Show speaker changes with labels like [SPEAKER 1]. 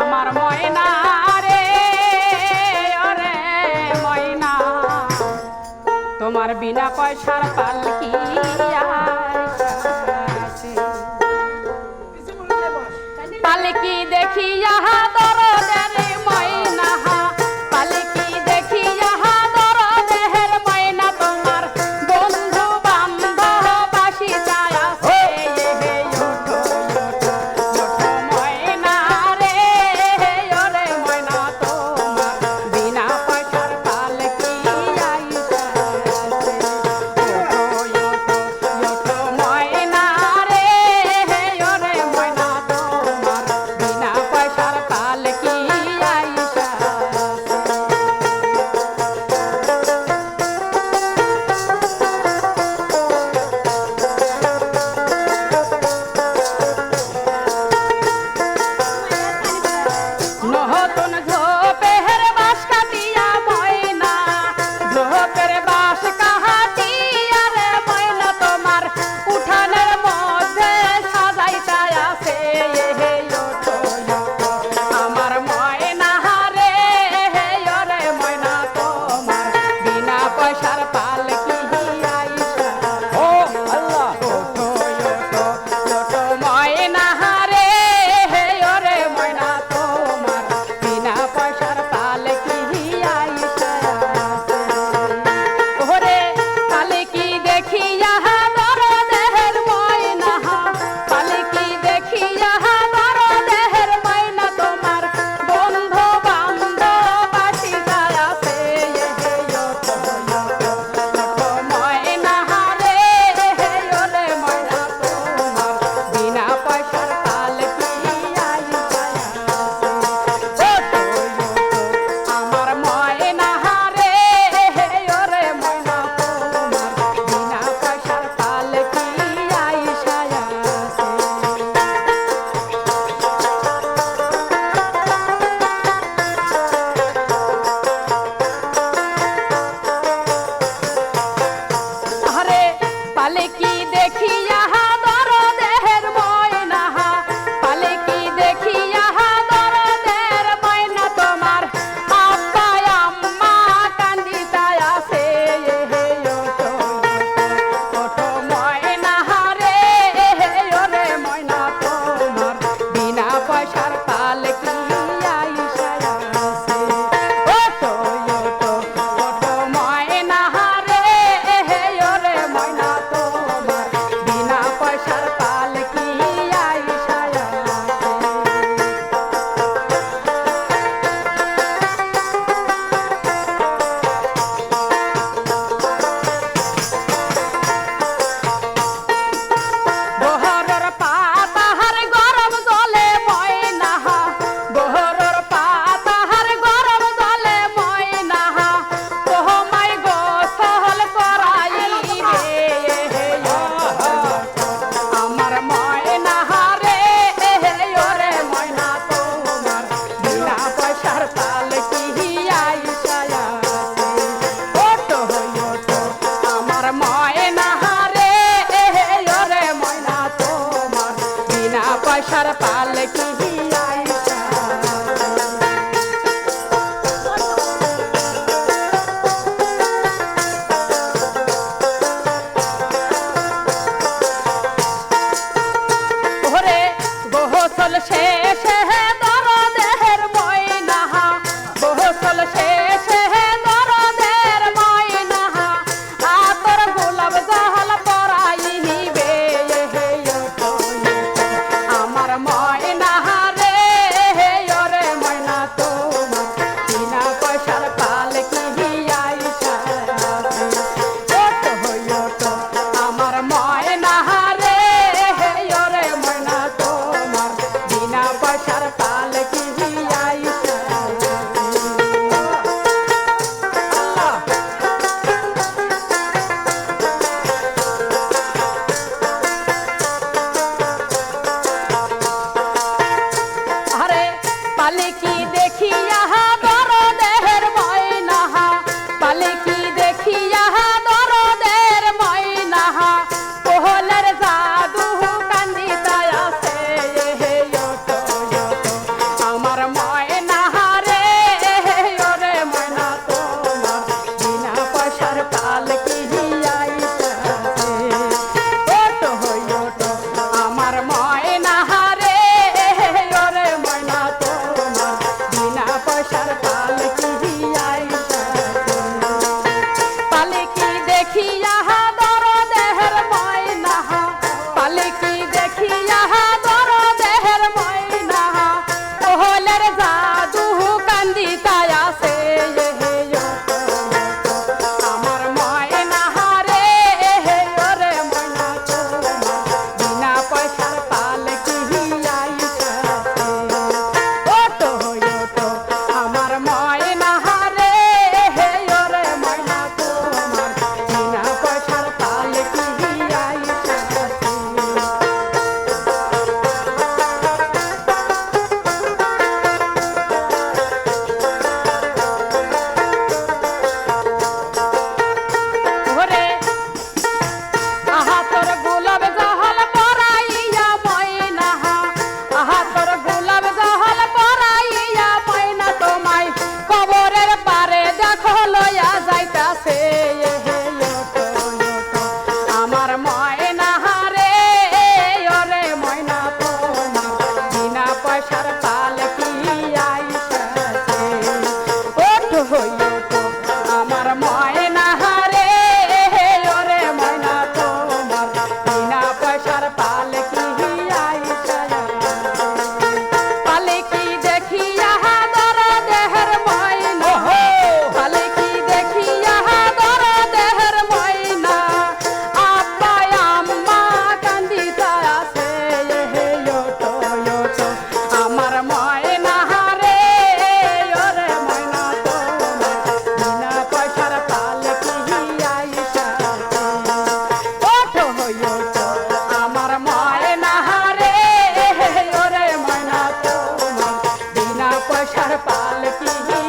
[SPEAKER 1] আমার ময়না রে ময়না তোমার বিনা পয়সার পালকি পালকি দেখিয়া dale काल की देखी यहाँ 在. বিনা পয়সার পাল